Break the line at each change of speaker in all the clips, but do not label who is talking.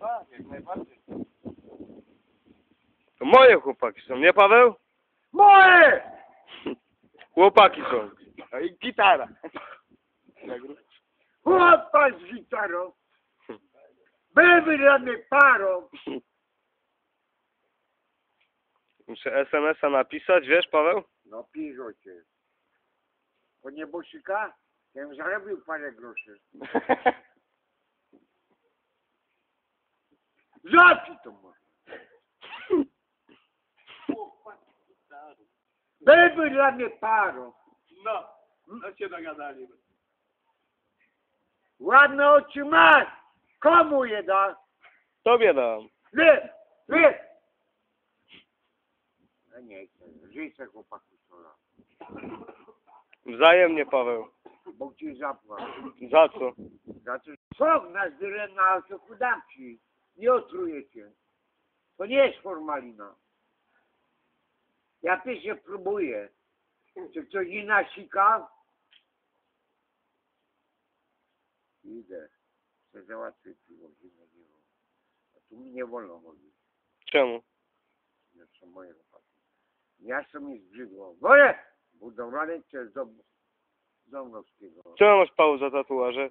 tak, jak najbardziej.
To moje chłopaki są, nie Paweł?
Moje!
Chłopaki są.
No i gitara. Chłopak z gitarą. Były rany parą.
Muszę SMS-a napisać, wiesz Paweł?
No piszą cię. Po niebosika? Ja bym zarobił parę groszy. Jaki to ma? Były rany parą.
No, no się dogadali.
Ładne oczy masz. Komu je da?
Tobie dam.
Wy! Wy! No nie chcę. Żyj se chłopaku sola.
Wzajemnie Paweł.
Bóg ci zapłać.
Za co?
Za to sok na zdyrę na autoku dam ci. Nie otruję cię. To nie jest formalina. Ja też się próbuję. Czy ktoś nie nasika? Idę. Chcę załatwić piwo zimne piwo. A tu mi nie wolno chodzić.
Czemu?
To są moje chłopaki. Miasto mi zbrzydło. Wolę! Budowlane przez dom... Domnowskiego.
Czemu masz Paweł za tatuaże?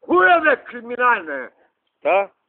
Chujowe kryminalne!
Tak?